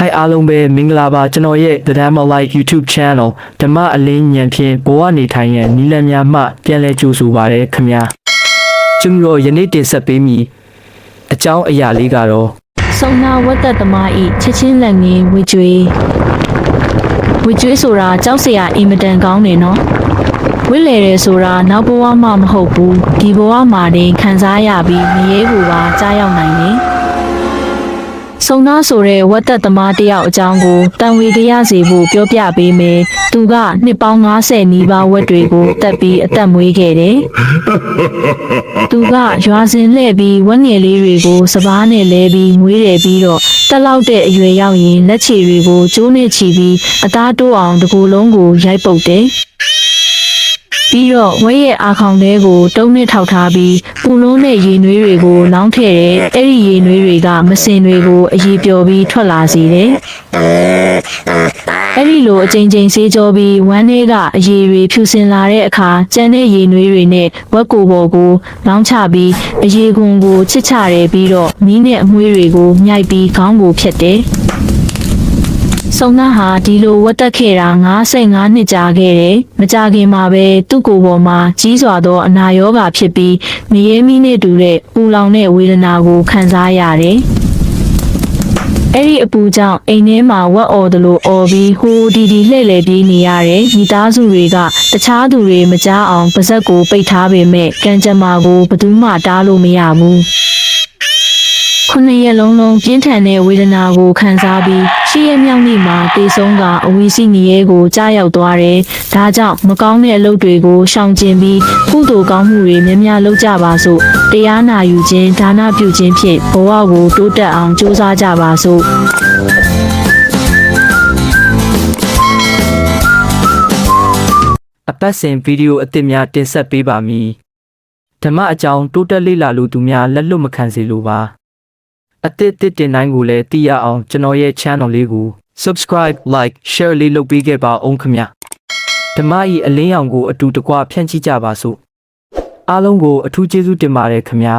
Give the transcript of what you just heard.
ဟိုင်အားလုံးပဲမင်္ဂလာပါကျွန်တော်ရဲ့ The Damo Like YouTube Channel ဓမ္မအလင်းဉာဏ်ဖြင့်ဘဝနေထိုင်ရန်နီလန်များမှပြန်လည်ကြိုဆိုပါရခင်ဗျာကျွန်တော်ယနေ့တင်ဆက်ပေးမည်အကြောင်းအရာလေးကတော့ဆုံနာဝတ်သက်သမားဤချစ်ချင်းလက်ငင်းဝေကျွေးဝေကျွေးဆိုတာကြောက်စရာအင်မတန်ကောင်းတယ်နော်ဝိလေတယ်ဆိုတာနောက်ဘဝမှမဟုတ်ဘူးဒီဘဝမှာတင်ခံစားရပြီးမရေဘူးပါကြားရောက်နိုင်တယ် ဆုံနာဆိုတဲ့ဝတ်သက်သမားတယောက်အကြောင်းကိုတန်ဝေကြရစီဖို့ပြောပြပေးမယ်သူကနှစ်ပေါင်း90နီးပါးဝတ်တွေကိုတက်ပြီးအသက်မွေးခဲ့တယ်သူကရွာစဉ်လှည့်ပြီးဝက်ငယ်လေးတွေကိုစပားနဲ့လဲပြီးမွေးတယ်ပြီးတော့တက်လောက်တဲ့အရွယ်ရောက်ရင်လက်ချေတွေကိုကျိုးနဲ့ချီပြီးအသားတိုးအောင်တကူလုံးကိုရိုက်ပုတ်တယ် ပြီးတော့ဝဲရဲ့အာခေါင်လေးကိုတုံးနဲ့ထောက်ထားပြီးပူလုံးနဲ့ရေနွေးတွေကိုလောင်းထည့်တယ်အဲ့ဒီရေနွေးတွေကမစင်တွေကိုအရေပျော်ပြီးထွက်လာစေတယ်အဲ့ဒီလိုအချိန်ချင်းဆေးကြောပြီးဝမ်းထဲကအရေတွေဖြူစင်လာတဲ့အခါကျန်တဲ့ရေနွေးတွေနဲ့ဝက်ကိုပေါ်ကိုလောင်းချပြီးအရေခွန်ကိုချစ်ချတယ်ပြီးတော့မီးနဲ့အမွှေးတွေကိုမြိုက်ပြီးခေါင်းကိုဖြတ်တယ် ဆုံနာဟာဒီလိုဝတ်တက်ခဲ့တာ95နှစ်ကြာခဲ့တယ်။မကြခင်မှာပဲသူ့ကိုယ်ပေါ်မှာကြီးစွာသောအနာရောဂါဖြစ်ပြီးမရေမီးနဲ့တူတဲ့ပူလောင်တဲ့ဝေဒနာကိုခံစားရတယ်။အဲ့ဒီအပူကြောင့်အိမ်ထဲမှာဝက်အော်တယ်လို့အော်ပြီးဟိုဒီဒီလှည့်လည်ပြေးနေရတယ်။မိသားစုတွေကတခြားသူတွေမကြားအောင်ပါဇက်ကိုပိတ်ထားပေမဲ့ကံကြမ္မာကိုဘယ်သူမှတားလို့မရဘူး။ ခုနှစ်ရက်လုံးလုံးပြင်းထန်တဲ့ဝေဒနာကိုခံစားပြီးရှေ့ရမြောက်နေ့မှာတေဆုံးကအဝီစီနီရဲကိုကြားရောက်သွားတယ်။ဒါကြောင့်မကောင်းတဲ့အလုပ်တွေကိုရှောင်ကျဉ်ပြီးကုသိုလ်ကောင်းမှုတွေများများလုပ်ကြပါစို့တရားနာယူခြင်းဒါနပြုခြင်းဖြင့်ဘဝကိုတိုးတက်အောင်ကြိုးစားကြပါစို့အပတ်စဉ်ဗီဒီယိုအသစ်များတင်ဆက်ပေးပါမည်ဓမ္မအကြောင်းတိုးတက်လေ့လာလို့သူများလက်လွတ်မခံစေလိုပါ အသစ်အသစ်တင်တိုင်းကိုလည်းသိရအောင်ကျွန်တော်ရဲ့ channel လေးကို subscribe like share လေးလုပ်ပေးခဲ့ပါအောင်ခင်ဗျဓမ္မဤအလင်းရောင်ကိုအတူတကွဖြန့်ချိကြပါစို့အားလုံးကိုအထူးကျေးဇူးတင်ပါတယ်ခင်ဗျာ